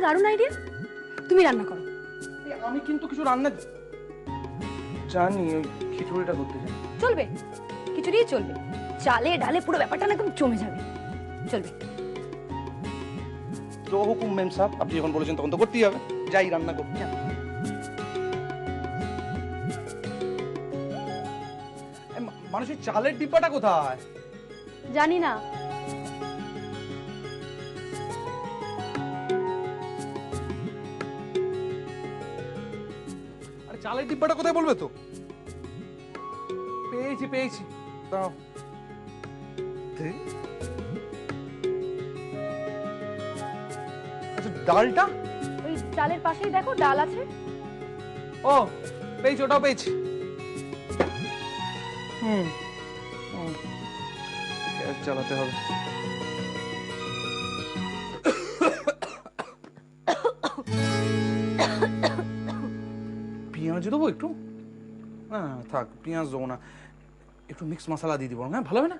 দারুণ আইডিয়া তুমি রান্না করো। আমি কিন্তু কিছু রান্না জানি। ওই খিচুড়িটা করতে চাই। চলবে। খিচুড়ি চলবে। চালে ডালে পুরো ব্যাপারটা না একদম জমে যাবে। চলবে। তো হুকুম মেম সাহেব আপনি যখন বলেছেন তখন তো করতেই হবে। যাই রান্না করতে। মানুষের চালের ডিব্বাটা কোথায়? জানি না। চালের ডিব্বাটা কোথায় বলবে তো? পেয়েছি পেয়েছি। দাও। আচ্ছা ডালটা? ওই চালের পাশেই দেখো ডাল আছে। ও পেয়েছি ওটাও পেয়েছি। হুম। হুম। চালাতে হবে। পেঁয়াজ দেবো একটু? হ্যাঁ থাক, পেঁয়াজ দেবো না। একটু মিক্স মশলা দিয়ে দিব। হ্যাঁ ভালো হবে না?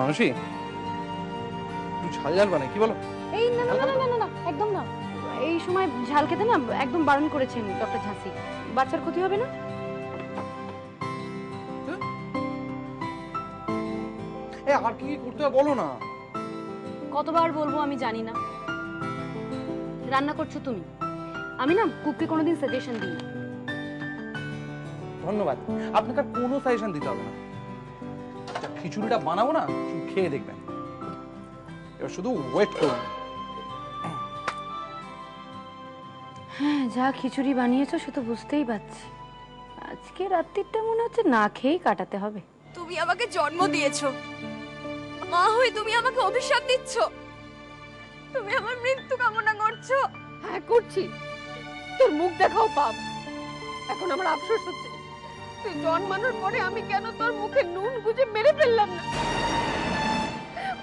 মানুষই একটু ঝাল ঝাল বানাই কি বলো? এই না না না না, না একদম না। এই সময় ঝাল খেতে না একদম বারণ করেছেন ডক্টর ঝাঁসি। বাচ্চার ক্ষতি হবে না? এ আর কি করতে হবে বলো না। কতবার বলব আমি জানি না। রান্না করছ তুমি। আমি না কুককে কোনোদিন সাজেশন দিই ধন্যবাদ। আপনাকে কোনো সাজেশন দিতে হবে না। খিচুড়িটা বানাবো না খেয়ে দেখবেন। এবার শুধু ওয়েট করুন। হ্যাঁ যা খিচুড়ি বানিয়েছো সে তো বুঝতেই পারছি। আজকে রাত্রিটা মনে হচ্ছে না খেয়েই কাটাতে হবে। তুমি আমাকে জন্ম দিয়েছ। মা হয়ে তুমি আমাকে অভিশাপ দিচ্ছ। তুমি আমার মৃত্যু কামনা করছ। হ্যাঁ করছি। তোর মুখ দেখাও পাপ। এখন আমার আফসোস হচ্ছে। তুই জন্মানোর পরে আমি কেন তোর মুখে নুন গুজে মেরে ফেললাম না?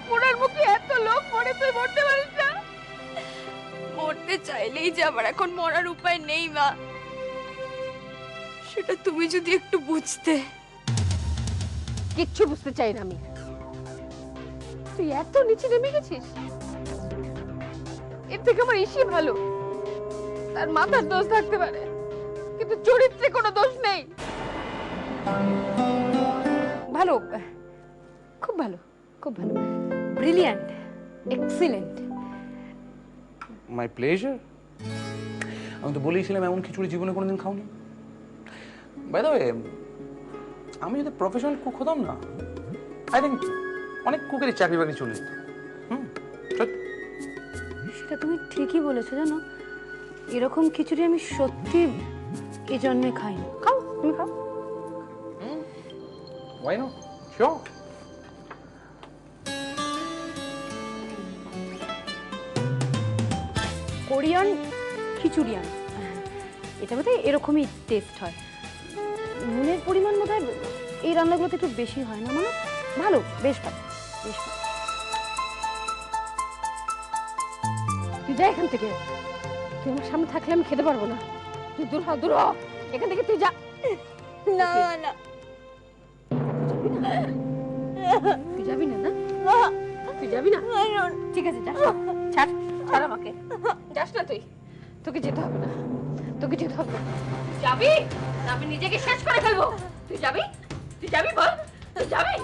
পোড়ার মুখে এত লোক পড়ে তুই মরতে পারিস না? মরতে চাইলেই যে আমার এখন মরার উপায় নেই, মা। সেটা তুমি যদি একটু বুঝতে। কিচ্ছু বুঝতে চাই না আমি। তুই এত নিচে নেমে গেছিস। এর থেকে আমার ইসি ভালো। তার মাথার দোষ থাকতে পারে। কিন্তু চরিত্রে কোনো দোষ নেই। ভালো। খুব ভালো খুব ভালো। ব্রিলিয়ান্ট এক্সিলেন্ট মাই প্লেজার আমি তো বলেইছিলাম এমন খিচুড়ি জীবনে কোনোদিন খাওনি। বাই দ্য আমি যদি প্রফেশনাল কুক হতাম না আই থিঙ্ক অনেক কুকেরই চাকরি বাকরি চলে যেত। সেটা তুমি ঠিকই বলেছ জানো? এরকম খিচুড়ি আমি সত্যি এই জন্মে খাইনি। খাও তুমি খাও। Why not? Sure. কোরিয়ান খিচুড়িয়ান। এটা বোধহয় এরকমই টেস্ট হয়। নুনের পরিমাণ বোধহয় এই রান্নাগুলোতে একটু বেশি হয় না মানে ভালো বেশ ভালো বেশ ভালো। তুই যা এখান থেকে। তুই আমার সামনে থাকলে আমি খেতে পারব না। তুই দূর হ দূর হ। এখান থেকে তুই যা। না না। তুই যাবি না না? ঠিক আছে, যা। ছাড় ছাড় যাস না তুই। তোকে যেতে হবে না। তোকে যেতে হবে। যাবি? আমি নিজেকে শেষ করে ফেলব। তুই যাবি? তুই যাবি বল? তুই যাবি?